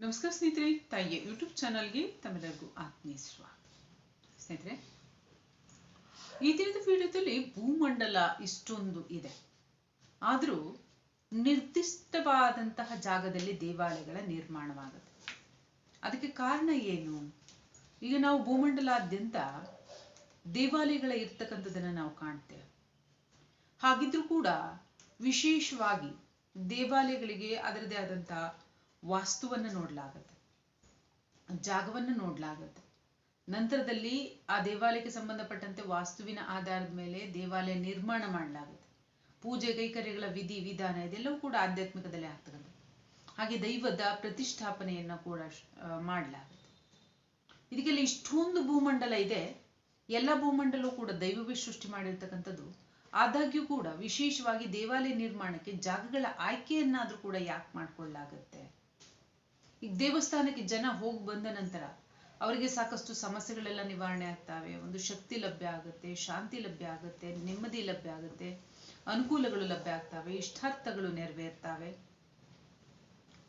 ನಮಸ್ಕಾರ ಸ್ನೇಹಿತರೆ, ತಾಯಿಯ ಯೂಟ್ಯೂಬ್ ಚಾನಲ್ಗೆ ತಮ್ಮೆಲ್ಲರಿಗೂ ಆತ್ಮೀಯ ಸ್ವಾಗತ ಸ್ನೇಹಿತರೆ, ಈ ದಿನದ ವಿಡಿಯೋದಲ್ಲಿ ಭೂಮಂಡಲ ಇಷ್ಟೊಂದು ಇದೆ. ಆದರೂ ನಿರ್ದಿಷ್ಟವಾದಂತಹ ಜಾಗದಲ್ಲಿ ದೇವಾಲಯಗಳ ನಿರ್ಮಾಣವಾಗುತ್ತೆ. ಅದಕ್ಕೆ ಕಾರಣ ಏನು? ಈಗ ನಾವು ಭೂಮಂಡಲಾದ್ಯಂತ ದೇವಾಲಯಗಳ ಇರ್ತಕ್ಕಂಥದ್ದನ್ನು ನಾವು ಕಾಣ್ತೇವೆ. ಹಾಗಿದ್ರೂ ಕೂಡ ವಿಶೇಷವಾಗಿ ದೇವಾಲಯಗಳಿಗೆ ಅದರದೇ ಆದಂತಹ ವಾಸ್ತುವನ್ನು ನೋಡಲಾಗತ್ತೆ. ಜಾಗವನ್ನು ನೋಡಲಾಗತ್ತೆ. ನಂತರದಲ್ಲಿ ಆ ದೇವಾಲಯಕ್ಕೆ ಸಂಬಂಧಪಟ್ಟಂತೆ ವಾಸ್ತುವಿನ ಆಧಾರದ ಮೇಲೆ ದೇವಾಲಯ ನಿರ್ಮಾಣ ಮಾಡಲಾಗುತ್ತೆ. ಪೂಜೆ, ಕೈಕರ್ಯಗಳ ವಿಧಿ, ವಿಧಾನ ಇದೆಲ್ಲವೂ ಕೂಡ ಆಧ್ಯಾತ್ಮಿಕದಲ್ಲಿ ಆಗ್ತಕ್ಕಂಥ ಹಾಗೆ ದೈವದ ಪ್ರತಿಷ್ಠಾಪನೆಯನ್ನ ಕೂಡ ಮಾಡಲಾಗುತ್ತೆ. ಇದಕ್ಕೆಲ್ಲ ಇಷ್ಟೊಂದು ಭೂಮಂಡಲ ಇದೆ. ಎಲ್ಲ ಭೂಮಂಡಲವೂ ಕೂಡ ದೈವವೇ ಸೃಷ್ಟಿ ಮಾಡಿರ್ತಕ್ಕಂಥದ್ದು. ಆದಾಗ್ಯೂ ಕೂಡ ವಿಶೇಷವಾಗಿ ದೇವಾಲಯ ನಿರ್ಮಾಣಕ್ಕೆ ಜಾಗಗಳ ಆಯ್ಕೆಯನ್ನಾದ್ರೂ ಕೂಡ ಯಾಕೆ ಮಾಡ್ಕೊಳ್ಳಾಗತ್ತೆ? ಈಗ ದೇವಸ್ಥಾನಕ್ಕೆ ಜನ ಹೋಗಿ ಬಂದ ನಂತರ ಅವರಿಗೆ ಸಾಕಷ್ಟು ಸಮಸ್ಯೆಗಳೆಲ್ಲ ನಿವಾರಣೆ ಆಗ್ತಾವೆ. ಒಂದು ಶಕ್ತಿ ಲಭ್ಯ ಆಗುತ್ತೆ, ಶಾಂತಿ ಲಭ್ಯ ಆಗುತ್ತೆ, ನೆಮ್ಮದಿ ಲಭ್ಯ ಆಗುತ್ತೆ, ಅನುಕೂಲಗಳು ಲಭ್ಯ ಆಗ್ತಾವೆ, ಇಷ್ಟಾರ್ಥಗಳು ನೆರವೇರ್ತಾವೆ.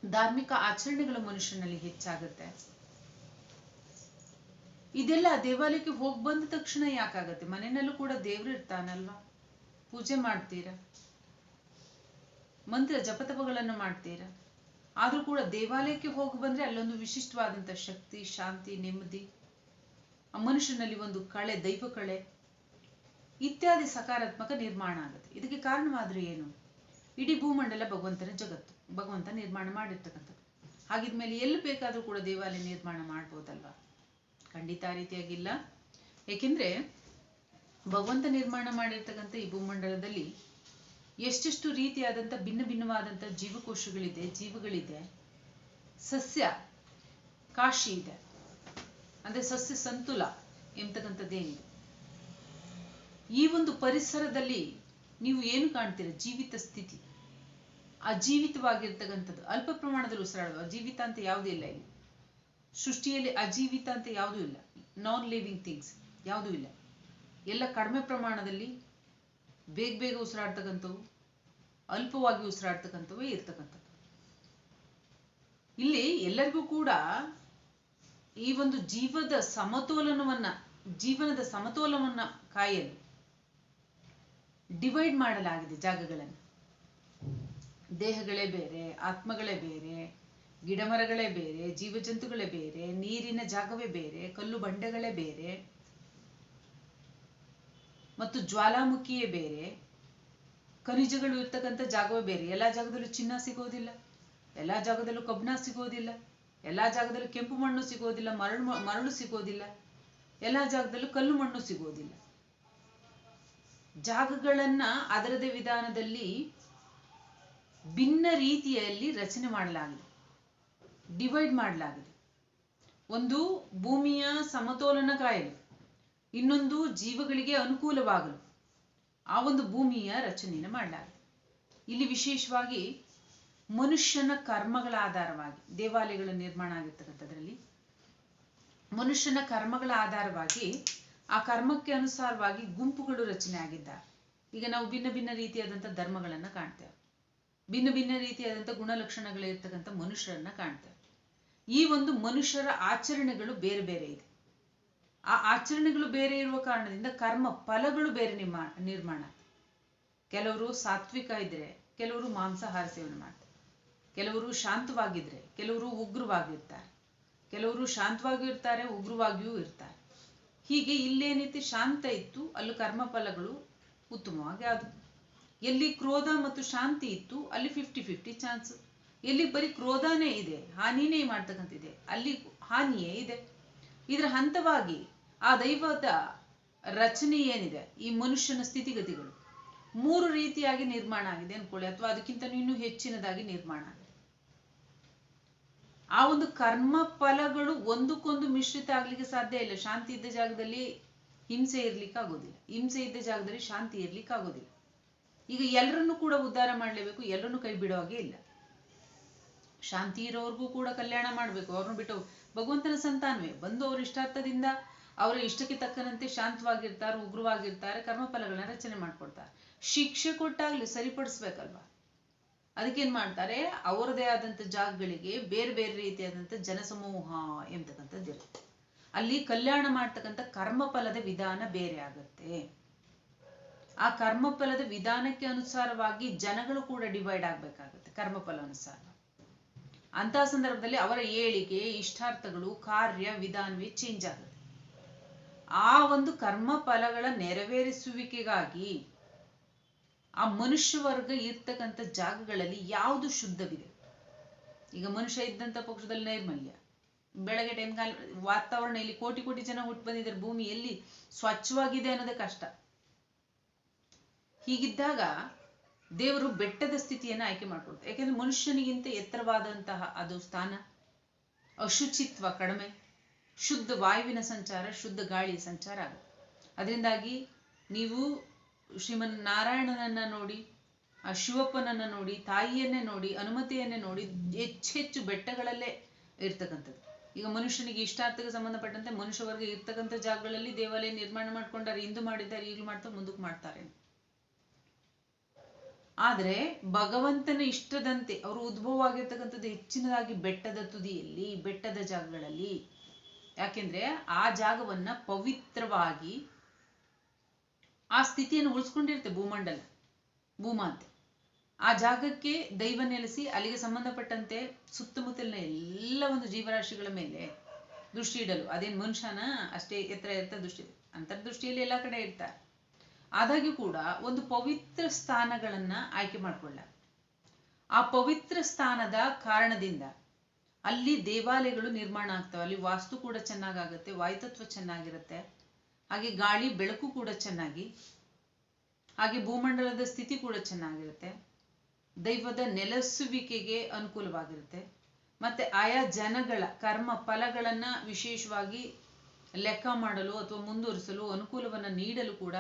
ಧಾರ್ಮಿಕ ಆಚರಣೆಗಳು ಮನುಷ್ಯನಲ್ಲಿ ಹೆಚ್ಚಾಗುತ್ತೆ. ಇದೆಲ್ಲ ದೇವಾಲಯಕ್ಕೆ ಹೋಗಿ ಬಂದ ತಕ್ಷಣ ಯಾಕಾಗತ್ತೆ? ಮನೆಯಲ್ಲೂ ಕೂಡ ದೇವ್ರು ಇರ್ತಾನಲ್ವಾ? ಪೂಜೆ ಮಾಡ್ತೀರಾ? ಮಂತ್ರ ಜಪತಪಗಳನ್ನು ಮಾಡ್ತೀರಾ? ಆದ್ರೂ ಕೂಡ ದೇವಾಲಯಕ್ಕೆ ಹೋಗಿ ಬಂದ್ರೆ ಅಲ್ಲೊಂದು ವಿಶಿಷ್ಟವಾದಂತ ಶಕ್ತಿ, ಶಾಂತಿ, ನೆಮ್ಮದಿ, ಆ ಮನುಷ್ಯನಲ್ಲಿ ಒಂದು ಕಳೆ, ದೈವ ಕಳೆ ಇತ್ಯಾದಿ ಸಕಾರಾತ್ಮಕ ನಿರ್ಮಾಣ ಆಗುತ್ತೆ. ಇದಕ್ಕೆ ಕಾರಣವಾದ್ರೆ ಏನು? ಇಡೀ ಭೂಮಂಡಲ ಭಗವಂತನ ಜಗತ್ತು, ಭಗವಂತ ನಿರ್ಮಾಣ ಮಾಡಿರ್ತಕ್ಕಂಥದ್ದು. ಹಾಗಿದ್ಮೇಲೆ ಎಲ್ಲಿ ಬೇಕಾದ್ರೂ ಕೂಡ ದೇವಾಲಯ ನಿರ್ಮಾಣ ಮಾಡ್ಬೋದಲ್ವಾ? ಖಂಡಿತ ಆ ರೀತಿಯಾಗಿಲ್ಲ. ಏಕೆಂದ್ರೆ ಭಗವಂತ ನಿರ್ಮಾಣ ಮಾಡಿರ್ತಕ್ಕಂಥ ಈ ಭೂಮಂಡಲದಲ್ಲಿ ಎಷ್ಟೆಷ್ಟು ರೀತಿಯಾದಂಥ ಭಿನ್ನ ಭಿನ್ನವಾದಂಥ ಜೀವಕೋಶಗಳಿದೆ, ಜೀವಗಳಿದೆ. ಸಸ್ಯ, ಕಾಶಿ ಇದೆ. ಅಂದ್ರೆ ಸಸ್ಯ ಸಂತುಲ ಎಂಬತಕ್ಕಂಥದ್ದೇನಿದೆ ಈ ಒಂದು ಪರಿಸರದಲ್ಲಿ ನೀವು ಏನು ಕಾಣ್ತೀರ? ಜೀವಿತ ಸ್ಥಿತಿ. ಅಜೀವಿತವಾಗಿರ್ತಕ್ಕಂಥದ್ದು. ಅಲ್ಪ ಪ್ರಮಾಣದಲ್ಲಿ ಉಸಿರಾಡುವ. ಅಜೀವಿತ ಅಂತ ಯಾವುದೂ ಇಲ್ಲ ಇಲ್ಲಿ. ಸೃಷ್ಟಿಯಲ್ಲಿ ಅಜೀವಿತ ಅಂತ ಯಾವುದೂ ಇಲ್ಲ. ನಾನ್ ಲಿವಿಂಗ್ ಥಿಂಗ್ಸ್ ಯಾವುದೂ ಇಲ್ಲ. ಎಲ್ಲ ಕಡಿಮೆ ಪ್ರಮಾಣದಲ್ಲಿ ಬೇಗ ಬೇಗ ಉಸಿರಾಡ್ತಕ್ಕಂಥವು, ಅಲ್ಪವಾಗಿ ಉಸಿರಾಡ್ತಕ್ಕಂಥವೇ ಇರ್ತಕ್ಕಂಥದ್ದು. ಇಲ್ಲಿ ಎಲ್ಲರಿಗೂ ಕೂಡ ಈ ಒಂದು ಜೀವದ ಸಮತೋಲನವನ್ನ, ಜೀವನದ ಸಮತೋಲನವನ್ನ ಕಾಯಲು ಡಿವೈಡ್ ಮಾಡಲಾಗಿದೆ ಜಾಗಗಳನ್ನು. ದೇಹಗಳೇ ಬೇರೆ, ಆತ್ಮಗಳೇ ಬೇರೆ, ಗಿಡಮರಗಳೇ ಬೇರೆ, ಜೀವಜಂತುಗಳೇ ಬೇರೆ, ನೀರಿನ ಜಾಗವೇ ಬೇರೆ, ಕಲ್ಲು ಬಂಡೆಗಳೇ ಬೇರೆ. ಮತ್ತು ಜ್ವಾಲಾಮುಖಿಯೇ ಬೇರೆ, ಖನಿಜಗಳು ಇರ್ತಕ್ಕಂಥ ಜಾಗವೇ ಬೇರೆ. ಎಲ್ಲಾ ಜಾಗದಲ್ಲೂ ಚಿನ್ನ ಸಿಗೋದಿಲ್ಲ, ಎಲ್ಲಾ ಜಾಗದಲ್ಲೂ ಕಬ್ಬಿಣ ಸಿಗೋದಿಲ್ಲ, ಎಲ್ಲಾ ಜಾಗದಲ್ಲೂ ಕೆಂಪು ಮಣ್ಣು ಸಿಗೋದಿಲ್ಲ, ಮರಳು ಮರಳು ಸಿಗೋದಿಲ್ಲ, ಎಲ್ಲಾ ಜಾಗದಲ್ಲೂ ಕಲ್ಲು ಮಣ್ಣು ಸಿಗೋದಿಲ್ಲ. ಜಾಗಗಳನ್ನ ಅದರದೇ ವಿಧಾನದಲ್ಲಿ ಭಿನ್ನ ರೀತಿಯಲ್ಲಿ ರಚನೆ ಮಾಡಲಾಗಿದೆ, ಡಿವೈಡ್ ಮಾಡಲಾಗಿದೆ. ಒಂದು ಭೂಮಿಯ ಸಮತೋಲನ ಕಾಯಲು. ಇನ್ನೊಂದು ಜೀವಗಳಿಗೆ ಅನುಕೂಲವಾಗಲು ಆ ಒಂದು ಭೂಮಿಯ ರಚನೆಯನ್ನು ಮಾಡಲಾಗಿದೆ. ಇಲ್ಲಿ ವಿಶೇಷವಾಗಿ ಮನುಷ್ಯನ ಕರ್ಮಗಳ ಆಧಾರವಾಗಿ, ದೇವಾಲಯಗಳ ನಿರ್ಮಾಣ ಆಗಿರ್ತಕ್ಕಂಥದ್ರಲ್ಲಿ ಮನುಷ್ಯನ ಕರ್ಮಗಳ ಆಧಾರವಾಗಿ ಆ ಕರ್ಮಕ್ಕೆ ಅನುಸಾರವಾಗಿ ಗುಂಪುಗಳು ರಚನೆ ಆಗಿದ್ದ ಈಗ ನಾವು ಭಿನ್ನ ಭಿನ್ನ ರೀತಿಯಾದಂಥ ಧರ್ಮಗಳನ್ನ ಕಾಣ್ತೇವೆ. ಭಿನ್ನ ಭಿನ್ನ ರೀತಿಯಾದಂಥ ಗುಣಲಕ್ಷಣಗಳಿರ್ತಕ್ಕಂಥ ಮನುಷ್ಯರನ್ನ ಕಾಣ್ತೇವೆ. ಈ ಒಂದು ಮನುಷ್ಯರ ಆಚರಣೆಗಳು ಬೇರೆ ಬೇರೆ ಇದೆ. ಆ ಆಚರಣೆಗಳು ಬೇರೆ ಇರುವ ಕಾರಣದಿಂದ ಕರ್ಮ ಫಲಗಳು ಬೇರೆ ನಿರ್ಮಾಣ ನಿರ್ಮಾಣ ಕೆಲವರು ಸಾತ್ವಿಕ ಇದ್ರೆ ಕೆಲವರು ಮಾಂಸಾಹಾರ ಸೇವನೆ ಮಾಡ್ತಾರೆ. ಕೆಲವರು ಶಾಂತವಾಗಿದ್ರೆ ಕೆಲವರು ಉಗ್ರವಾಗಿರ್ತಾರೆ. ಕೆಲವರು ಶಾಂತವಾಗಿಯೂ ಇರ್ತಾರೆ, ಉಗ್ರವಾಗಿಯೂ ಇರ್ತಾರೆ. ಹೀಗೆ ಇಲ್ಲೇನೈತಿ ಶಾಂತ ಇತ್ತು, ಅಲ್ಲಿ ಕರ್ಮ ಫಲಗಳು ಉತ್ತಮವಾಗಿ ಆದವು. ಎಲ್ಲಿ ಕ್ರೋಧ ಮತ್ತು ಶಾಂತಿ ಇತ್ತು, ಅಲ್ಲಿ ಫಿಫ್ಟಿ ಫಿಫ್ಟಿ ಚಾನ್ಸ್ ಎಲ್ಲಿ ಬರೀ ಕ್ರೋಧನೇ ಇದೆ, ಹಾನಿನೇ ಮಾಡ್ತಕ್ಕಂತಿದೆ ಅಲ್ಲಿ ಹಾನಿಯೇ ಇದೆ. ಇದರ ಹಂತವಾಗಿ ಆ ದೈವದ ರಚನೆ ಏನಿದೆ? ಈ ಮನುಷ್ಯನ ಸ್ಥಿತಿಗತಿಗಳು. ಮೂರು ರೀತಿಯಾಗಿ ನಿರ್ಮಾಣ ಆಗಿದೆ ಅನ್ಕೊಳ್ಳಿ, ಅಥವಾ ಅದಕ್ಕಿಂತ ಇನ್ನೂ ಹೆಚ್ಚಿನದಾಗಿ ನಿರ್ಮಾಣ ಆಗಿದೆ. ಆ ಒಂದು ಕರ್ಮ ಫಲಗಳು ಒಂದಕ್ಕೊಂದು ಮಿಶ್ರಿತ ಆಗ್ಲಿಕ್ಕೆ ಸಾಧ್ಯ ಇಲ್ಲ. ಶಾಂತಿ ಇದ್ದ ಜಾಗದಲ್ಲಿ ಹಿಂಸೆ ಇರ್ಲಿಕ್ಕೆ ಆಗೋದಿಲ್ಲ. ಹಿಂಸೆ ಇದ್ದ ಜಾಗದಲ್ಲಿ ಶಾಂತಿ ಇರ್ಲಿಕ್ಕೆ ಆಗೋದಿಲ್ಲ. ಈಗ ಎಲ್ಲರನ್ನೂ ಕೂಡ ಉದ್ಧಾರ ಮಾಡ್ಲೇಬೇಕು, ಎಲ್ಲರನ್ನೂ ಕೈ ಬಿಡೋ ಹಾಗೆ ಇಲ್ಲ. ಶಾಂತಿ ಇರೋರ್ಗೂ ಕೂಡ ಕಲ್ಯಾಣ ಮಾಡ್ಬೇಕು. ಅವ್ರನ್ನ ಬಿಟ್ಟು ಭಗವಂತನ ಸಂತಾನವೇ. ಬಂದು ಅವ್ರ ಇಷ್ಟಾರ್ಥದಿಂದ ಅವರ ಇಷ್ಟಕ್ಕೆ ತಕ್ಕನಂತೆ ಶಾಂತವಾಗಿರ್ತಾರೆ, ಉಗ್ರವಾಗಿರ್ತಾರೆ, ಕರ್ಮಫಲಗಳನ್ನ ರಚನೆ ಮಾಡ್ಕೊಡ್ತಾರೆ. ಶಿಕ್ಷೆ ಕೊಟ್ಟಾಗ್ಲಿ ಸರಿಪಡಿಸ್ಬೇಕಲ್ವಾ? ಅದಕ್ಕೇನ್ ಮಾಡ್ತಾರೆ? ಅವರದೇ ಆದಂತ ಜಾಗಗಳಿಗೆ ಬೇರೆ ಬೇರೆ ರೀತಿಯಾದಂತ ಜನಸಮೂಹ ಎಂಬತಕ್ಕಂಥದ್ದು ಇರುತ್ತೆ. ಅಲ್ಲಿ ಕಲ್ಯಾಣ ಮಾಡ್ತಕ್ಕಂಥ ಕರ್ಮಫಲದ ವಿಧಾನ ಬೇರೆ ಆಗುತ್ತೆ. ಆ ಕರ್ಮಫಲದ ವಿಧಾನಕ್ಕೆ ಅನುಸಾರವಾಗಿ ಜನಗಳು ಕೂಡ ಡಿವೈಡ್ ಆಗ್ಬೇಕಾಗುತ್ತೆ ಕರ್ಮಫಲ ಅನುಸಾರ. ಅಂತ ಸಂದರ್ಭದಲ್ಲಿ ಅವರ ಏಳಿಗೆ ಇಷ್ಟಾರ್ಥಗಳು, ಕಾರ್ಯ, ವಿಧಾನವೇ ಚೇಂಜ್ ಆಗುತ್ತೆ. ಆ ಒಂದು ಕರ್ಮ ಫಲಗಳ ನೆರವೇರಿಸುವಿಕೆಗಾಗಿ ಆ ಮನುಷ್ಯ ವರ್ಗ ಇರ್ತಕ್ಕಂಥ ಜಾಗಗಳಲ್ಲಿ ಯಾವುದು ಶುದ್ಧವಿದೆ? ಈಗ ಮನುಷ್ಯ ಇದ್ದಂಥ ಪಕ್ಷದಲ್ಲಿ ನೈರ್ಮಲ್ಯ. ಬೆಳಗ್ಗೆ ಟೈಮ್ ಕಾಲ, ವಾತಾವರಣ ಇಲ್ಲಿ ಕೋಟಿ ಕೋಟಿ ಜನ ಹುಟ್ಟು ಬಂದಿದ್ದಾರೆ, ಭೂಮಿ ಎಲ್ಲಿ ಸ್ವಚ್ಛವಾಗಿದೆ ಅನ್ನೋದೇ ಕಷ್ಟ. ಹೀಗಿದ್ದಾಗ ದೇವರು ಬೆಟ್ಟದ ಸ್ಥಿತಿಯನ್ನು ಆಯ್ಕೆ ಮಾಡ್ಕೊಳ್ತಾರೆ. ಯಾಕೆಂದ್ರೆ ಮನುಷ್ಯನಿಗಿಂತ ಎತ್ತರವಾದಂತಹ ಅದು ಸ್ಥಾನ, ಅಶುಚಿತ್ವ ಕಡಿಮೆ. ಶುದ್ಧ ವಾಯುವಿನ ಸಂಚಾರ, ಶುದ್ಧ ಗಾಳಿಯ ಸಂಚಾರ ಆಗುತ್ತೆ ಅದರಿಂದಾಗಿ ನೀವು ಶ್ರೀಮನ್ ನಾರಾಯಣನನ್ನ ನೋಡಿ, ಆ ಶಿವಪ್ಪನನ್ನ ನೋಡಿ, ತಾಯಿಯನ್ನೇ ನೋಡಿ, ಅನುಮತಿಯನ್ನೇ ನೋಡಿ ಹೆಚ್ಚೆಚ್ಚು ಹೆಚ್ಚು ಬೆಟ್ಟಗಳಲ್ಲೇ ಇರ್ತಕ್ಕಂಥದ್ದು. ಈಗ ಮನುಷ್ಯನಿಗೆ ಇಷ್ಟಾರ್ಥಕ್ಕೆ ಸಂಬಂಧಪಟ್ಟಂತೆ ಮನುಷ್ಯ ವರ್ಗ ಇರ್ತಕ್ಕಂಥ ಜಾಗಗಳಲ್ಲಿ ದೇವಾಲಯ ನಿರ್ಮಾಣ ಮಾಡ್ಕೊಂಡಾರೆ ಇಂದು ಮಾಡಿದ್ದಾರೆ, ಈಗಲೂ ಮಾಡ್ತಾ, ಮುಂದಕ್ಕೆ ಮಾಡ್ತಾರೆ. ಆದರೆ ಭಗವಂತನ ಇಷ್ಟದಂತೆ, ಅವರು ಉದ್ಭವ ಆಗಿರ್ತಕ್ಕಂಥದ್ದು ಹೆಚ್ಚಿನದಾಗಿ ಬೆಟ್ಟದ ತುದಿಯಲ್ಲಿ, ಬೆಟ್ಟದ ಜಾಗಗಳಲ್ಲಿ ಯಾಕೆಂದ್ರೆ ಆ ಜಾಗವನ್ನ ಪವಿತ್ರವಾಗಿ ಆ ಸ್ಥಿತಿಯನ್ನು ಉಳಿಸ್ಕೊಂಡಿರುತ್ತೆ ಭೂಮಂಡಲ ಭೂಮಾತೆ ಆ ಜಾಗಕ್ಕೆ ದೈವ ನೆಲೆಸಿ ಅಲ್ಲಿಗೆ ಸಂಬಂಧಪಟ್ಟಂತೆ ಸುತ್ತಮುತ್ತಲಿನ ಎಲ್ಲ ಒಂದು ಜೀವರಾಶಿಗಳ ಮೇಲೆ ದೃಷ್ಟಿ ಇಡಲು. ಅದೇನು ಮನುಷ್ಯನ ಅಷ್ಟೇ ಎತ್ತರ ಎತ್ತರ ದೃಷ್ಟಿ ಅಂತರ್ದೃಷ್ಟಿಯಲ್ಲಿ ಎಲ್ಲ ಕಡೆ ಇರ್ತಾರೆ. ಆದಾಗ್ಯೂ ಕೂಡ ಒಂದು ಪವಿತ್ರ ಸ್ಥಾನಗಳನ್ನ ಆಯ್ಕೆ ಮಾಡ್ಕೊಳ್ಳ. ಆ ಪವಿತ್ರ ಸ್ಥಾನದ ಕಾರಣದಿಂದ ಅಲ್ಲಿ ದೇವಾಲಯಗಳು ನಿರ್ಮಾಣ ಆಗ್ತವೆ. ಅಲ್ಲಿ ವಾಸ್ತು ಕೂಡ ಚೆನ್ನಾಗಾಗುತ್ತೆ, ವಾಯುತತ್ವ ಚೆನ್ನಾಗಿರುತ್ತೆ. ಹಾಗೆ ಗಾಳಿ, ಬೆಳಕು ಕೂಡ ಚೆನ್ನಾಗಿ, ಹಾಗೆ ಭೂಮಂಡಲದ ಸ್ಥಿತಿ ಕೂಡ ಚೆನ್ನಾಗಿರುತ್ತೆ. ದೈವದ ನೆಲೆಸುವಿಕೆಗೆ ಅನುಕೂಲವಾಗಿರುತ್ತೆ. ಮತ್ತೆ ಆಯಾ ಜನಗಳ ಕರ್ಮ ಫಲಗಳನ್ನ ವಿಶೇಷವಾಗಿ ಲೆಕ್ಕ ಮಾಡಲು ಅಥವಾ ಮುಂದುವರಿಸಲು, ಅನುಕೂಲವನ್ನ ನೀಡಲು ಕೂಡ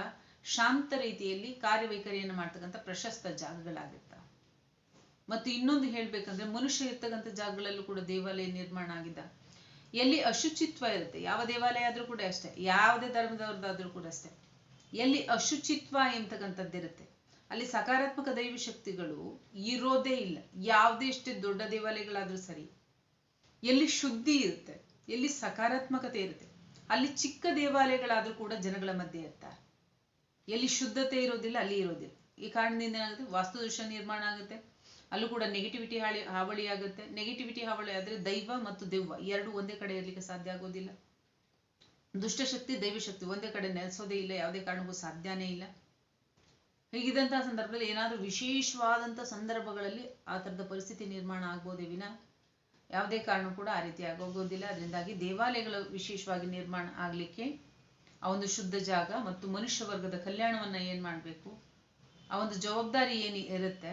ಶಾಂತ ರೀತಿಯಲ್ಲಿ ಕಾರ್ಯವೈಖರಿಯನ್ನು ಮಾಡ್ತಕ್ಕಂಥ ಪ್ರಶಸ್ತ ಜಾಗಗಳಾಗಿರ್ತಾವೆ. ಮತ್ತು ಇನ್ನೊಂದು ಹೇಳ್ಬೇಕಂದ್ರೆ ಮನುಷ್ಯ ಇರ್ತಕ್ಕಂಥ ಜಾಗಗಳಲ್ಲೂ ಕೂಡ ದೇವಾಲಯ ನಿರ್ಮಾಣ ಆಗಿದ್ದ ಎಲ್ಲಿ ಅಶುಚಿತ್ವ ಇರುತ್ತೆ, ಯಾವ ದೇವಾಲಯ ಆದ್ರೂ ಕೂಡ ಅಷ್ಟೇ, ಯಾವುದೇ ಧರ್ಮದವ್ರದ್ದಾದ್ರೂ ಕೂಡ ಅಷ್ಟೇ, ಎಲ್ಲಿ ಅಶುಚಿತ್ವ ಎಂತಕ್ಕಂಥದ್ದಿರುತ್ತೆ ಅಲ್ಲಿ ಸಕಾರಾತ್ಮಕ ದೈವ ಶಕ್ತಿಗಳು ಇರೋದೇ ಇಲ್ಲ, ಯಾವುದೇ ಇಷ್ಟೇ ದೊಡ್ಡ ದೇವಾಲಯಗಳಾದ್ರೂ ಸರಿ, ಎಲ್ಲಿ ಶುದ್ಧಿ ಇರುತ್ತೆ, ಎಲ್ಲಿ ಸಕಾರಾತ್ಮಕತೆ ಇರುತ್ತೆ, ಅಲ್ಲಿ ಚಿಕ್ಕ ದೇವಾಲಯಗಳಾದ್ರೂ ಕೂಡ ಜನಗಳ ಮಧ್ಯೆ ಇರ್ತಾರೆ. ಎಲ್ಲಿ ಶುದ್ಧತೆ ಇರೋದಿಲ್ಲ, ಅಲ್ಲಿ ಇರೋದಿಲ್ಲ. ಈ ಕಾರಣದಿಂದ ಏನಾಗುತ್ತೆ? ವಾಸ್ತುದೋಷ ನಿರ್ಮಾಣ ಆಗುತ್ತೆ. ಅಲ್ಲೂ ಕೂಡ ನೆಗೆಟಿವಿಟಿ ಹಾಳಿ ಹಾವಳಿ ಆಗುತ್ತೆ ನೆಗೆಟಿವಿಟಿ ಹಾವಳಿ ಆದರೆ ದೈವ ಮತ್ತು ದೆವ್ವ ಎರಡು ಒಂದೇ ಕಡೆ ಇರಲಿಕ್ಕೆ ಸಾಧ್ಯ ಆಗೋದಿಲ್ಲ. ದುಷ್ಟಶಕ್ತಿ, ದೈವಶಕ್ತಿ ಒಂದೇ ಕಡೆ ನೆಲೆಸೋದೇ ಇಲ್ಲ, ಯಾವುದೇ ಕಾರಣಕ್ಕೂ ಸಾಧ್ಯನೇ ಇಲ್ಲ. ಹೀಗಿದ್ದಂತಹ ಸಂದರ್ಭದಲ್ಲಿ ಏನಾದರೂ ವಿಶೇಷವಾದಂಥ ಸಂದರ್ಭಗಳಲ್ಲಿ ಆ ಥರದ ಪರಿಸ್ಥಿತಿ ನಿರ್ಮಾಣ ಆಗ್ಬೋದೇ ವಿನ ಯಾವುದೇ ಕಾರಣ ಕೂಡ ಆ ರೀತಿ ಆಗೋಗೋದಿಲ್ಲ. ಅದರಿಂದಾಗಿ ದೇವಾಲಯಗಳು ವಿಶೇಷವಾಗಿ ನಿರ್ಮಾಣ ಆಗಲಿಕ್ಕೆ ಆ ಒಂದು ಶುದ್ಧ ಜಾಗ ಮತ್ತು ಮನುಷ್ಯ ವರ್ಗದ ಕಲ್ಯಾಣವನ್ನ ಏನು ಮಾಡಬೇಕು? ಆ ಒಂದು ಜವಾಬ್ದಾರಿ ಏನು ಇರುತ್ತೆ?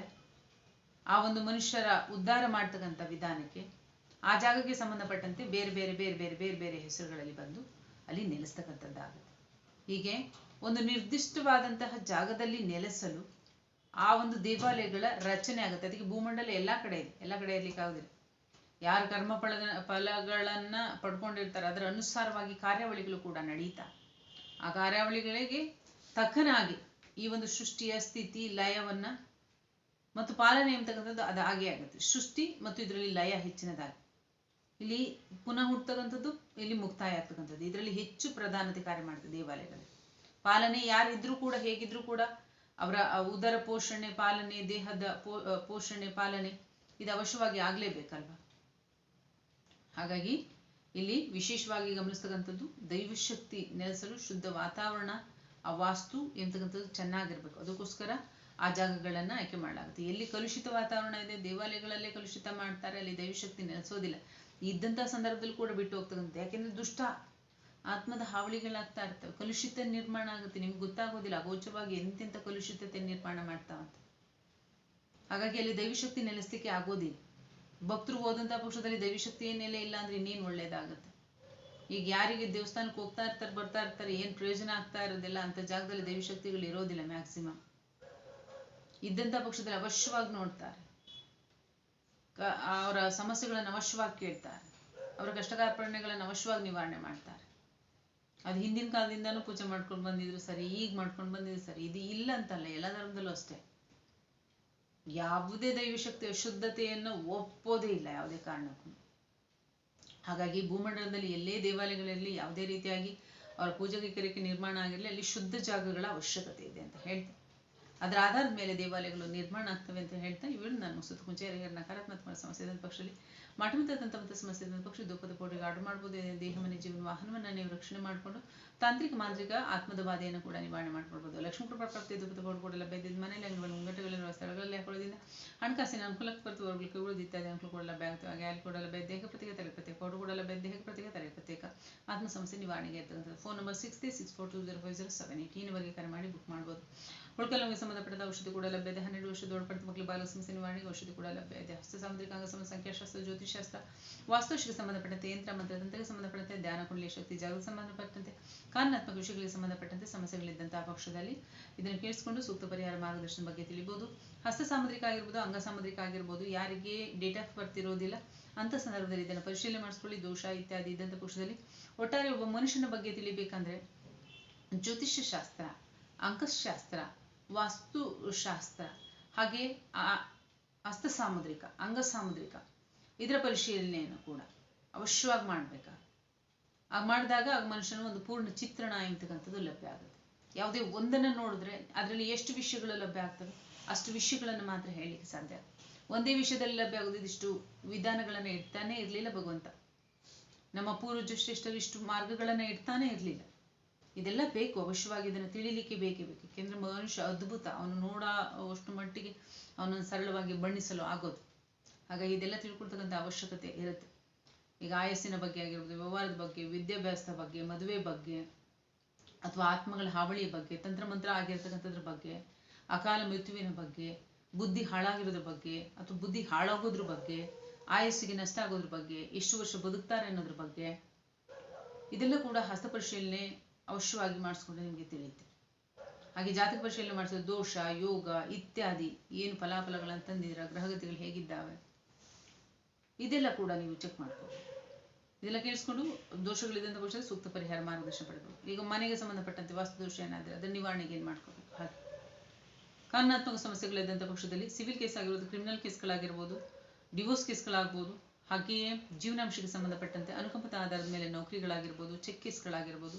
ಆ ಒಂದು ಮನುಷ್ಯರ ಉದ್ಧಾರ ಮಾಡ್ತಕ್ಕಂಥ ವಿಧಾನಕ್ಕೆ, ಆ ಜಾಗಕ್ಕೆ ಸಂಬಂಧಪಟ್ಟಂತೆ ಬೇರೆ ಬೇರೆ ಬೇರೆ ಬೇರೆ ಬೇರೆ ಬೇರೆ ಹೆಸರುಗಳಲ್ಲಿ ಬಂದು ಅಲ್ಲಿ ನೆಲೆಸ್ತಕ್ಕಂಥದ್ದಾಗುತ್ತೆ. ಹೀಗೆ ಒಂದು ನಿರ್ದಿಷ್ಟವಾದಂತಹ ಜಾಗದಲ್ಲಿ ನೆಲೆಸಲು ಆ ಒಂದು ದೇವಾಲಯಗಳ ರಚನೆ ಆಗುತ್ತೆ. ಅದಕ್ಕೆ ಭೂಮಂಡಲ ಎಲ್ಲಾ ಕಡೆ ಇದೆ. ಎಲ್ಲ ಕಡೆ ಇರ್ಲಿಕ್ಕೆ ಆಗುದಿಲ್ಲ. ಯಾರು ಕರ್ಮ ಫಲ, ಫಲಗಳನ್ನ ಪಡ್ಕೊಂಡಿರ್ತಾರೆ, ಅದರ ಅನುಸಾರವಾಗಿ ಕಾರ್ಯಾವಳಿಗಳು ಕೂಡ ನಡೀತಾ. ಆ ಕಾರ್ಯಾವಳಿಗಳಿಗೆ ತಕ್ಕನಾಗಿ ಈ ಒಂದು ಸೃಷ್ಟಿಯ ಸ್ಥಿತಿ, ಲಯವನ್ನ ಮತ್ತು ಪಾಲನೆ ಎಂಬತಕ್ಕಂಥದ್ದು ಅದು ಹಾಗೆ ಆಗುತ್ತೆ. ಸೃಷ್ಟಿ ಮತ್ತು ಇದರಲ್ಲಿ ಲಯ ಹೆಚ್ಚಿನದಾಗಿ. ಇಲ್ಲಿ ಪುನಃ ಹುಟ್ಟತಕ್ಕಂಥದ್ದು, ಇಲ್ಲಿ ಮುಕ್ತಾಯ ಆಗ್ತಕ್ಕಂಥದ್ದು. ಇದರಲ್ಲಿ ಹೆಚ್ಚು ಪ್ರಧಾನತೆ ಕಾರ್ಯ ಮಾಡ್ತದೆ ದೇವಾಲಯಗಳಲ್ಲಿ. ಪಾಲನೆ ಯಾರಿದ್ರೂ ಕೂಡ, ಹೇಗಿದ್ರೂ ಕೂಡ, ಅವರ ಉದರ ಪೋಷಣೆ, ಪಾಲನೆ, ದೇಹದ ಪೋಷಣೆ, ಪಾಲನೆ, ಇದು ಅವಶ್ಯವಾಗಿ ಆಗ್ಲೇಬೇಕಲ್ವಾ? ಹಾಗಾಗಿ ಇಲ್ಲಿ ವಿಶೇಷವಾಗಿ ಗಮನಿಸ್ತಕ್ಕಂಥದ್ದು, ದೈವಶಕ್ತಿ ನೆಲೆಸಲು ಶುದ್ಧ ವಾತಾವರಣ ಆ ವಾಸ್ತು ಎಂತಕ್ಕಂಥದ್ದು ಚೆನ್ನಾಗಿರ್ಬೇಕು. ಅದಕ್ಕೋಸ್ಕರ ಆ ಜಾಗಗಳನ್ನ ಆಯ್ಕೆ ಮಾಡಲಾಗುತ್ತೆ. ಎಲ್ಲಿ ಕಲುಷಿತ ವಾತಾವರಣ ಇದೆ, ದೇವಾಲಯಗಳಲ್ಲೇ ಕಲುಷಿತ ಮಾಡ್ತಾರೆ, ಅಲ್ಲಿ ದೈವಶಕ್ತಿ ನೆಲೆಸೋದಿಲ್ಲ. ಇದ್ದಂಥ ಸಂದರ್ಭದಲ್ಲಿ ಕೂಡ ಬಿಟ್ಟು ಹೋಗ್ತಕ್ಕಂಥ ಯಾಕೆಂದ್ರೆ ದುಷ್ಟ ಆತ್ಮದ ಹಾವಳಿಗಳಾಗ್ತಾ ಇರ್ತವೆ. ಕಲುಷಿತ ನಿರ್ಮಾಣ ಆಗುತ್ತೆ. ನಿಮ್ಗೆ ಗೊತ್ತಾಗೋದಿಲ್ಲ, ಅಗೋಚರವಾಗಿ ಎಂತೆಂಥ ಕಲುಷಿತತೆ ನಿರ್ಮಾಣ ಮಾಡ್ತಾವಂತ ಹಾಗಾಗಿ ಅಲ್ಲಿ ದೈವಶಕ್ತಿ ನೆಲೆಸಲಿಕ್ಕೆ ಆಗೋದಿಲ್ಲ. ಭಕ್ತರು ಹೋದಂಥ ಪಕ್ಷದಲ್ಲಿ ದೈವಶಕ್ತಿ ನೆಲೆ ಇಲ್ಲ ಅಂದ್ರೆ ಇನ್ನೇನು ಒಳ್ಳೇದಾಗುತ್ತೆ? ಈಗ ಯಾರಿಗೆ ದೇವಸ್ಥಾನಕ್ಕೆ ಹೋಗ್ತಾ ಇರ್ತಾರೆ, ಬರ್ತಾ ಇರ್ತಾರೆ, ಏನು ಪ್ರಯೋಜನ ಆಗ್ತಾ ಇರೋದಿಲ್ಲ ಅಂತ ಜಾಗದಲ್ಲಿ ದೈವಶಕ್ತಿಗಳು ಇರೋದಿಲ್ಲ ಮ್ಯಾಕ್ಸಿಮಮ್ ಇದ್ದಂಥ ಪಕ್ಷದಲ್ಲಿ ಅವಶ್ಯವಾಗಿ ನೋಡ್ತಾರೆ. ಅವರ ಸಮಸ್ಯೆಗಳನ್ನು ಅವಶ್ಯವಾಗಿ ಕೇಳ್ತಾರೆ. ಅವರ ಕಷ್ಟ ಅವಶ್ಯವಾಗಿ ನಿವಾರಣೆ ಮಾಡ್ತಾರೆ. ಅದು ಹಿಂದಿನ ಕಾಲದಿಂದನೂ ಪೂಜೆ ಮಾಡ್ಕೊಂಡು ಬಂದಿದ್ರು ಸರಿ, ಈಗ ಮಾಡ್ಕೊಂಡು ಬಂದಿದ್ರು ಸರಿ, ಇದು ಇಲ್ಲ ಅಂತಲ್ಲ, ಎಲ್ಲ ಧರ್ಮದಲ್ಲೂ ಅಷ್ಟೇ. ಯಾವುದೇ ದೈವಶಕ್ತಿಯ ಶುದ್ಧತೆಯನ್ನು ಒಪ್ಪೋದೇ ಇಲ್ಲ ಯಾವುದೇ ಕಾರಣಕ್ಕೂ. ಹಾಗಾಗಿ ಭೂಮಂಡಲದಲ್ಲಿ ಎಲ್ಲೇ ದೇವಾಲಯಗಳಲ್ಲಿ ಯಾವುದೇ ರೀತಿಯಾಗಿ ಅವರ ಪೂಜೆಗೆ ಕೈಕರ್ಯಕ್ಕೆ ನಿರ್ಮಾಣ ಆಗಿರಲಿ, ಅಲ್ಲಿ ಶುದ್ಧ ಜಾಗಗಳ ಅವಶ್ಯಕತೆ ಇದೆ ಅಂತ ಹೇಳ್ತಾ ಅದರ ಆಧಾರದ ಮೇಲೆ ದೇವಾಲಯಗಳು ನಿರ್ಮಾಣ ಆಗ್ತವೆ ಅಂತ ಹೇಳ್ತಾ ಇವಳು ನಾನು ಮುಗಿಸೋದು ಮುಂಚೆ ಯಾರಿಗಾರು ನಕಾರಾತ್ಮಕ ಸಮಸ್ಯೆ ಪಕ್ಷದಲ್ಲಿ ಮಾಟಮಂತ ಸಮಸ್ಯೆ ಇದ್ದಂಥ ಪಕ್ಷ ದುಃಖದ ಪೋಟಿಗೆ ಆರ್ಡರ್ ಮಾಡ್ಬೋದು. ದೇಹ, ಮನೆ, ಜೀವನ, ವಾಹನವನ್ನು ನೀವು ರಕ್ಷಣೆ ಮಾಡಿಕೊಂಡು ತಾಂತ್ರಿಕ ಮಾಂತ್ರಿಕ ಆತ್ಮದ ಬಾಧೆಯನ್ನು ಕೂಡ ನಿವಾರಣೆ ಮಾಡ್ಕೊಳ್ಬೋದು. ಲಕ್ಷ್ಮೀ ಕೃಪಾ ಪ್ರಾಪ್ತಿ ದುಃಖದ ಪೋಟ್ ಕೂಡ ಲಭ್ಯ ಇದ್ದ ಮನೆಯಲ್ಲಿ ಅಂಗಡಿಗಳು ಮುಂಗಟ್ಟುಗಳಿರುವ ಸ್ಥಳಗಳಲ್ಲಿ ಹಾಕೊಳ್ಳೋದ್ರಿಂದ ಹಣಕಾಸಿನ ಅನುಕೂಲಕ್ಕೆ ಬರ್ತು ವರ್ಗಕ್ಕೆ ಉಳಿದು ಇತ್ಯಾದಿ ಅನುಕೂಲ ಕೂಡ ಲಭ್ಯ ಆಗ್ತವೆ. ಹಾಗೆ ಅಲ್ಲಿ ಕೂಡ ಲಭ್ಯ ದೇಹ ಪ್ರತ್ಯೇಕ, ತಲೆ ಪ್ರತ್ಯೇಕ, ಪೌಡರ್ ಕೂಡ ಲಭ್ಯ ದೇಹ ಪ್ರತ್ಯೇಕ ತಲೆ ಪ್ರತ್ಯೇಕ. ಆತ್ಮ ಸಮಸ್ಯೆ ನಿವಾರಣೆಗೆ ಇರ್ತಕ್ಕಂಥದ್ದು phone number six three six four two zero five zero seven eight ಈ ನಂಬರ್ಗೆ ಕರೆ ಮಾಡಿ ಬುಕ್ ಮಾಡ್ಬೋದು. ಉಳ್ಕಲಂಗೆ ಸಂಬಂಧಪಟ್ಟ ಔಷಧಿ ಕೂಡ ಲಭ್ಯ, ಇದೆ. ಹನ್ನೆರಡು ವರ್ಷದ ಒಳಪಟ್ಟ ಮಕ್ಕಳು ಬಾಲ ಸಮಸ್ಯೆ ನಿವಾರಣೆಗೆ ಔಷಧಿ ಕೂಡ ಲಭ್ಯ ಇದೆ. ಹಸ್ತ ಸಾಮುದ್ರಿಕ ಸಮಸ್ಯೆ ಸಂಖ್ಯಾಶಾಸ್ತ್ರ ಜ್ಯೋತಿಷಾಸ್ತ್ರ ವಾಸ್ತುಶಿಗೆ ಸಂಬಂಧಪಟ್ಟಂತೆ, ಯಂತ್ರ, ಮಂತ್ರ, ತಂತ್ರಕ್ಕೆ ಸಂಬಂಧಪಟ್ಟಂತೆ, ಧ್ಯಾನ, ಕುಂಡಲಿ, ಶಕ್ತಿ ಜಾಗಕ್ಕೆ ಸಂಬಂಧಪಟ್ಟಂತೆ, ಕಾನೂನಾತ್ಮಕ ವಿಷಯಗಳಿಗೆ ಸಂಬಂಧಪಟ್ಟಂತೆ ಸಮಸ್ಯೆಗಳಿದ್ದಂತಹ ಪಕ್ಷದಲ್ಲಿ ಇದನ್ನು ಕೇಳಿಸಿಕೊಂಡು ಸೂಕ್ತ ಪರಿಹಾರ ಮಾರ್ಗದರ್ಶನ ಬಗ್ಗೆ ತಿಳಿಬಹುದು ಹಸ್ತ ಸಾಮುದ್ರಿಕ ಆಗಿರ್ಬೋದು, ಅಂಗ ಸಾಮುದ್ರಿಕ ಆಗಿರ್ಬೋದು, ಯಾರಿಗೆ ಡೇಟ್ ಆಫ್ ಬರ್ತ್ ಇರೋದಿಲ್ಲ, ಅಂತ ಸಂದರ್ಭದಲ್ಲಿ ಇದನ್ನು ಪರಿಶೀಲನೆ ಮಾಡಿಸ್ಕೊಳ್ಳಿ. ದೋಷ, ಇತ್ಯಾದಿ ಇದ್ದಂಥ ಪಕ್ಷದಲ್ಲಿ ಒಟ್ಟಾರೆ ಒಬ್ಬ ಮನುಷ್ಯನ ಬಗ್ಗೆ ತಿಳಿಬೇಕಂದ್ರೆ ಜ್ಯೋತಿಷ್ಯ ಶಾಸ್ತ್ರ ಅಂಕಶಾಸ್ತ್ರ ವಾಸ್ತುಶಾಸ್ತ್ರ, ಹಾಗೆ ಹಸ್ತ ಸಾಮುದ್ರಿಕ ಅಂಗ ಸಾಮುದ್ರಿಕ ಇದರ ಪರಿಶೀಲನೆಯನ್ನು ಕೂಡ ಅವಶ್ಯವಾಗಿ ಮಾಡ್ಬೇಕಾ? ಆಗ ಮಾಡಿದಾಗ ಆಗ ಮನುಷ್ಯನ ಒಂದು ಪೂರ್ಣ ಚಿತ್ರಣ ಎಂತಕ್ಕಂಥದ್ದು ಲಭ್ಯ ಆಗುತ್ತೆ. ಯಾವುದೇ ಒಂದನ್ನು ನೋಡಿದ್ರೆ ಅದರಲ್ಲಿ ಎಷ್ಟು ವಿಷಯಗಳು ಲಭ್ಯ ಆಗ್ತವೆ? ಅಷ್ಟು ವಿಷಯಗಳನ್ನು ಮಾತ್ರ ಹೇಳಲಿಕ್ಕೆ ಸಾಧ್ಯ ಒಂದೇ ವಿಷಯದಲ್ಲಿ ಲಭ್ಯ ಆಗೋದು ಇದಿಷ್ಟು ವಿಧಾನಗಳನ್ನು ಇಡ್ತಾನೆ ಇರಲಿಲ್ಲ ಭಗವಂತ. ನಮ್ಮ ಪೂರ್ವಜ ಶ್ರೇಷ್ಠರು ಇಷ್ಟು ಮಾರ್ಗಗಳನ್ನು ಇಡ್ತಾನೆ ಇರಲಿಲ್ಲ. ಇದೆಲ್ಲ ಬೇಕು, ಅವಶ್ಯವಾಗಿ ಇದನ್ನು ತಿಳಿಲಿಕ್ಕೆ ಬೇಕೇ ಬೇಕು. ಯಾಕೆಂದ್ರೆ ಮನುಷ್ಯ ಅದ್ಭುತ, ಅವನು ನೋಡ ಅಷ್ಟು ಮಟ್ಟಿಗೆ ಅವನನ್ನು ಸರಳವಾಗಿ ಬಣ್ಣಿಸಲು ಆಗೋದು. ಹಾಗಾಗಿ ಇದೆಲ್ಲ ತಿಳ್ಕೊಳ್ತಕ್ಕಂಥ ಅವಶ್ಯಕತೆ ಇರುತ್ತೆ. ಈಗ ಆಯಸ್ಸಿನ ಬಗ್ಗೆ ಆಗಿರ್ಬೋದು, ವ್ಯವಹಾರದ ಬಗ್ಗೆ, ವಿದ್ಯಾಭ್ಯಾಸದ ಬಗ್ಗೆ, ಮದುವೆ ಬಗ್ಗೆ, ಅಥವಾ ಆತ್ಮಗಳ ಹಾವಳಿಯ ಬಗ್ಗೆ, ತಂತ್ರಮಂತ್ರ ಆಗಿರ್ತಕ್ಕಂಥದ್ರ ಬಗ್ಗೆ, ಅಕಾಲ ಮೃತ್ಯುವಿನ ಬಗ್ಗೆ, ಬುದ್ಧಿ ಹಾಳಾಗಿರೋದ್ರ ಬಗ್ಗೆ, ಅಥವಾ ಬುದ್ಧಿ ಹಾಳಾಗೋದ್ರ ಬಗ್ಗೆ, ಆಯಸ್ಸಿಗೆ ನಷ್ಟ ಆಗೋದ್ರ ಬಗ್ಗೆ, ಎಷ್ಟು ವರ್ಷ ಬದುಕ್ತಾರೆ ಅನ್ನೋದ್ರ ಬಗ್ಗೆ, ಇದೆಲ್ಲ ಕೂಡ ಹಸ್ತ ಪರಿಶೀಲನೆ ಅವಶ್ಯವಾಗಿ ಮಾಡಿಸ್ಕೊಂಡ್ರೆ ನಿಮಗೆ ತಿಳಿಯುತ್ತೆ. ಹಾಗೆ ಜಾತಕ ಭಾಷೆಯಲ್ಲಿ ಮಾಡಿಸೋದು ದೋಷ, ಯೋಗ ಇತ್ಯಾದಿ ಏನು ಫಲಾಫಲಗಳನ್ನು ತಂದಿದ್ರ, ಗ್ರಹಗತಿಗಳು ಹೇಗಿದ್ದಾವೆ, ಇದೆಲ್ಲ ಕೂಡ ನೀವು ಚೆಕ್ ಮಾಡ್ಕೊಳ್ಳಿ. ಇದೆಲ್ಲ ಕೇಳಿಸ್ಕೊಂಡು ದೋಷಗಳಿದ್ದಂಥ ಪಕ್ಷದಲ್ಲಿ ಸೂಕ್ತ ಪರಿಹಾರ ಮಾರ್ಗದರ್ಶನ ಪಡೆಯಬೇಕು ಈಗ ಮನೆಗೆ ಸಂಬಂಧಪಟ್ಟಂತೆ ವಾಸ್ತು ದೋಷ ಏನಾದರೆ ಅದರ ನಿವಾರಣೆಗೆ ಏನು ಮಾಡ್ಕೋಬೇಕು? ಹಾಗೆ. ಕಾನೂನಾತ್ಮಕ ಸಮಸ್ಯೆಗಳಿದ್ದಂಥ ಪಕ್ಷದಲ್ಲಿ ಸಿವಿಲ್ ಕೇಸ್ ಆಗಿರ್ಬೋದು ಕ್ರಿಮಿನಲ್ ಕೇಸ್ಗಳಾಗಿರ್ಬೋದು ಡಿವೋರ್ಸ್ ಕೇಸ್ಗಳಾಗ್ಬೋದು, ಹಾಗೆಯೇ ಜೀವನಾಂಶಕ್ಕೆ ಸಂಬಂಧಪಟ್ಟಂತೆ ಅನುಕಂಪದ ಆಧಾರದ ಮೇಲೆ ನೌಕರಿಗಳಾಗಿರ್ಬೋದು ಚೆಕ್ ಕೇಸ್ಗಳಾಗಿರ್ಬೋದು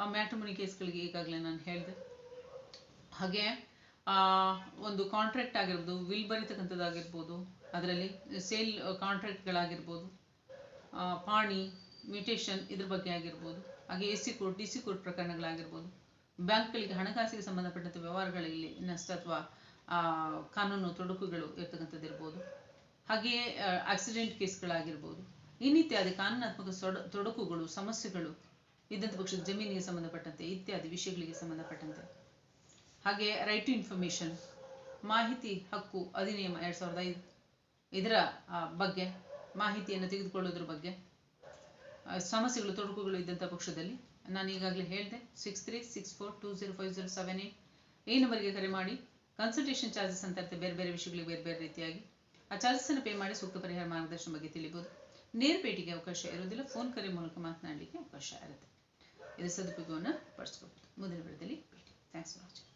ಆ ಮ್ಯಾಟ್ರಿಮನಿ ಕೇಸ್ಗಳಿಗೆ ಈಗಾಗಲೇ ನಾನು ಹೇಳಿದೆ. ಹಾಗೆ ಒಂದು ಕಾಂಟ್ರಾಕ್ಟ್ ಆಗಿರ್ಬೋದು, ವಿಲ್ ಬರೀತಕ್ಕಂಥದ್ದಾಗಿರ್ಬೋದು, ಅದರಲ್ಲಿ ಸೇಲ್ ಕಾಂಟ್ರಾಕ್ಟ್ಗಳಾಗಿರ್ಬೋದು ಪಾಣಿ, ಮ್ಯೂಟೇಷನ್ ಇದ್ರ ಬಗ್ಗೆ ಆಗಿರ್ಬೋದು, ಹಾಗೆ A C court, D C court ಪ್ರಕರಣಗಳಾಗಿರ್ಬೋದು, ಬ್ಯಾಂಕ್ಗಳಿಗೆ ಹಣಕಾಸಿಗೆ ಸಂಬಂಧಪಟ್ಟಂಥ ವ್ಯವಹಾರಗಳಲ್ಲಿ ನಷ್ಟ ಅಥವಾ ಕಾನೂನು ತೊಡಕುಗಳು ಇರ್ತಕ್ಕಂಥದ್ದು ಇರ್ಬೋದು ಹಾಗೆಯೇ ಆಕ್ಸಿಡೆಂಟ್ ಕೇಸ್ಗಳಾಗಿರ್ಬೋದು ಇನ್ನಿತ್ಯಾದಿ ಕಾನೂನಾತ್ಮಕ ತೊಡಕುಗಳು, ಸಮಸ್ಯೆಗಳು ಇದ್ದಂಥ ಪಕ್ಷದ ಜಮೀನಿಗೆ ಸಂಬಂಧಪಟ್ಟಂತೆ, ಇತ್ಯಾದಿ ವಿಷಯಗಳಿಗೆ ಸಂಬಂಧಪಟ್ಟಂತೆ. ಹಾಗೆ ರೈಟ್ ಟು ಇನ್ಫಾರ್ಮೇಷನ್ ಮಾಹಿತಿ ಹಕ್ಕು ಅಧಿನಿಯಮ ಎರಡು ಸಾವಿರದ ಐದು, ಇದರ ಬಗ್ಗೆ, ಮಾಹಿತಿಯನ್ನು ತೆಗೆದುಕೊಳ್ಳೋದ್ರ ಬಗ್ಗೆ ಸಮಸ್ಯೆಗಳು, ತೊಡಕುಗಳು ಇದ್ದಂಥ ಪಕ್ಷದಲ್ಲಿ ನಾನು ಈಗಾಗಲೇ ಹೇಳಿದೆ six three six four two zero five zero seven eight ಈ ನಂಬರ್ಗೆ ಕರೆ ಮಾಡಿ ಕನ್ಸಲ್ಟೇಷನ್ ಚಾರ್ಜಸ್ ಅಂತ ಇರ್ತದೆ ಬೇರೆ ಬೇರೆ ವಿಷಯಗಳಿಗೆ ಬೇರೆ ಬೇರೆ ರೀತಿಯಾಗಿ. ಆ ಚಾರ್ಜಸ್ಸನ್ನು ಪೇ ಮಾಡಿ ಸೂಕ್ತ ಪರಿಹಾರ ಮಾರ್ಗದರ್ಶನ ಬಗ್ಗೆ ತಿಳಿಬೋದು. ನೇರ ಭೇಟಿಗೆ ಅವಕಾಶ ಇರೋದಿಲ್ಲ ಫೋನ್ ಕರೆ ಮೂಲಕ ಮಾತನಾಡಲಿಕ್ಕೆ ಅವಕಾಶ ಇರುತ್ತೆ. ಇದರ ಸದುಪಯೋಗವನ್ನು ಪಡಿಸ್ಕೋಬಹುದು ಮುಂದಿನ ವಿಡಿಯೋದಲ್ಲಿ ಭೇಟಿ. Thanks for watching